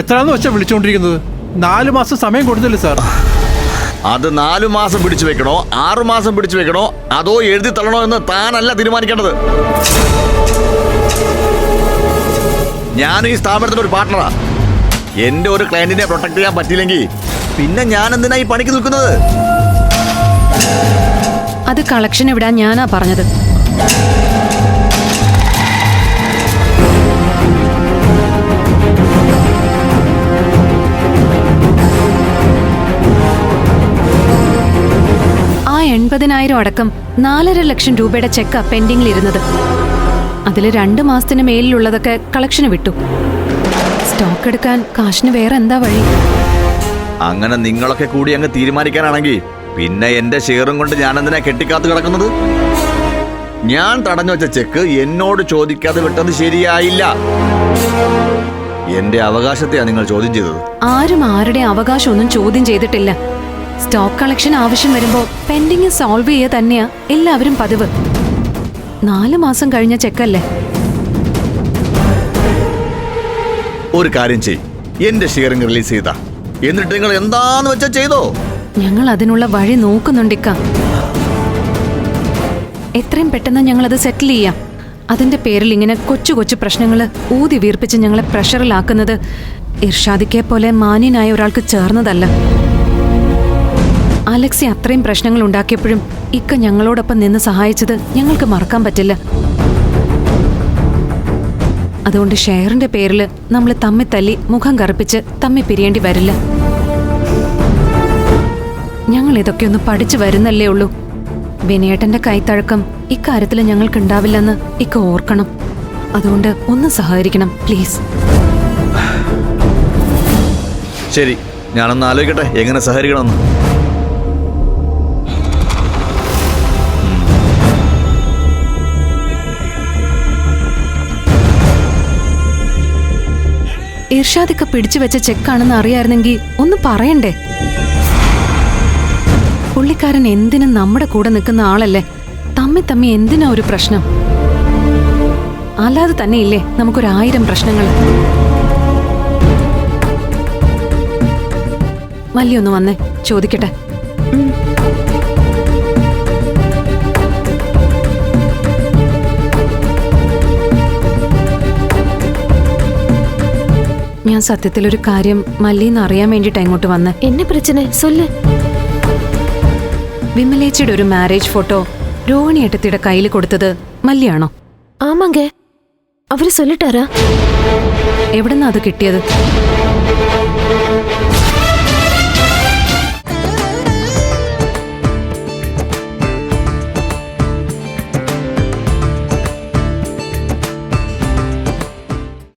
എത്രാന്ന് വെച്ചാ വിളിച്ചോണ്ടിരിക്കുന്നത്? നാലു മാസം സമയം കൊടുത്തില്ല സാർ? അത് നാലു മാസം പിടിച്ചു വെക്കണോ? ആറു മാസം പിടിച്ചു വെക്കണോ? അതോ എഴുതി തള്ളണോ എന്ന് താനല്ല തീരുമാനിക്കേണ്ടത്? ഞാൻ ഈ സ്ഥാപനത്തിന്റെ ഒരു പാർട്ട്ണറാ എന്റെ ഒരു ക്ലയന്റിനെ പ്രൊട്ടക്ട് ചെയ്യാൻ പറ്റിയില്ലെങ്കിൽ പിന്നെ ഞാൻ എന്തിനാ ഈ പണിക്ക് നിൽക്കുന്നത്? അത് കളക്ഷൻ വിടാൻ ഞാനാ പറഞ്ഞത്. എൺപതിനായിരം അടക്കം നാലര ലക്ഷം രൂപയുടെ ചെക്കാ പെൻഡിങ്ങിലിരുന്നത്. അതിൽ രണ്ട് മാസത്തിന് മേലിലുള്ളതൊക്കെ കളക്ഷന് വിട്ടു. സ്റ്റോക്ക് എടുക്കാൻ കാശിന് വേറെ എന്താ വഴി? അങ്ങനെ നിങ്ങളൊക്കെ കൂടി അങ്ങ് തീരുമാനിക്കാനാണെങ്കിൽ പിന്നെ എന്റെ ഷെയറും കൊണ്ട് ഞാൻ എന്തിനാ കെട്ടിക്കാത്തു കിടക്കുന്നത്? ഞാൻ തടഞ്ഞു വെച്ച ചെക്ക് എന്നോട് ചോദിക്കാതെ വിട്ടത് ശരിയായില്ല. എന്റെ അവകാശത്തെയാ നിങ്ങൾ ചോദ്യം ചെയ്തത്. ആരും ആരുടെ അവകാശമൊന്നും ചോദ്യം ചെയ്തിട്ടില്ല. സ്റ്റോക്ക് കളക്ഷൻ ആവശ്യം വരുമ്പോൾ പെൻഡിങ് സോൾവ് ചെയ്യുക തന്നെയാ എല്ലാവരും പതിവ്. നാല് മാസം കഴിഞ്ഞ ചെക്കല്ലേ? ഒരു കാര്യം ചെയ് എന്റെ ഷെയറിംഗ് റിലീസ് ചെയ്ത. എന്നിട്ട് നിങ്ങൾ എന്താന്ന് വെച്ചാ ചെയ്തോ? ഞങ്ങൾ അതിനുള്ള വഴി നോക്കുന്നുണ്ടിക്ക എത്രയും പെട്ടെന്ന് ഞങ്ങൾ അത് സെറ്റിൽ ചെയ്യാം. അതിന്റെ പേരിൽ ഇങ്ങനെ കൊച്ചു കൊച്ചു പ്രശ്നങ്ങൾ ഊതി വീർപ്പിച്ച് ഞങ്ങളെ പ്രഷറിലാക്കുന്നത് ഇർഷാദിക്കെ പോലെ മാന്യനായ ഒരാൾക്ക് ചേർന്നതല്ല. അലക്സി അത്രയും പ്രശ്നങ്ങൾ ഉണ്ടാക്കിയപ്പോഴും ഇക്ക ഞങ്ങളോടൊപ്പം നിന്ന് സഹായിച്ചത് ഞങ്ങൾക്ക് മറക്കാൻ പറ്റില്ല. അതുകൊണ്ട് ഷെയറിന്റെ പേരിൽ നമ്മൾ തമ്മി തല്ലി മുഖം കറുപ്പിച്ച് തമ്മി പിരിയേണ്ടി വരില്ല. ഞങ്ങൾ ഇതൊക്കെ ഒന്ന് പഠിച്ചു വരുന്നല്ലേ ഉള്ളൂ. വിനയേട്ടന്റെ കൈത്തഴക്കം ഇക്കാര്യത്തിൽ ഞങ്ങൾക്ക് ഉണ്ടാവില്ലെന്ന് ഇക്ക ഓർക്കണം. അതുകൊണ്ട് ഒന്ന് സഹകരിക്കണം പ്ലീസ്. ശരി ഞാനൊന്ന് ആലോചിക്കട്ടെ എങ്ങനെ സഹകരിക്കണമെന്ന്. ഇർഷാദിക്ക പിടിച്ചു വെച്ച ചെക്കാണെന്ന് അറിയായിരുന്നെങ്കിൽ ഒന്ന് പറയണ്ടേ? പുള്ളിക്കാരൻ എന്തിനും നമ്മുടെ കൂടെ നിൽക്കുന്ന ആളല്ലേ? തമ്മി തമ്മി എന്തിനാ ഒരു പ്രശ്നം? അല്ലാതെ തന്നെ ഇല്ലേ നമുക്കൊരായിരം പ്രശ്നങ്ങൾ? മല്ലിയൊന്ന് വന്നേ ചോദിക്കട്ടെ? ഞാൻ സത്യത്തിൽ ഒരു കാര്യം മല്ലിന്ന് അറിയാൻ വേണ്ടിട്ട് ഇങ്ങോട്ട് വന്ന്. എന്നെ പ്രശ്ന സൊല്ല്. വിമലേച്ചിയുടെ ഒരു മാരേജ് ഫോട്ടോ രോഹിണി ഏട്ടത്തിയുടെ കയ്യിൽ കൊടുത്തത് മല്ലിയാണോ? ആമാങ്ക അവർ സൊല്ലിട്ടാരാ? എവിടെന്നാ അത് കിട്ടിയത്?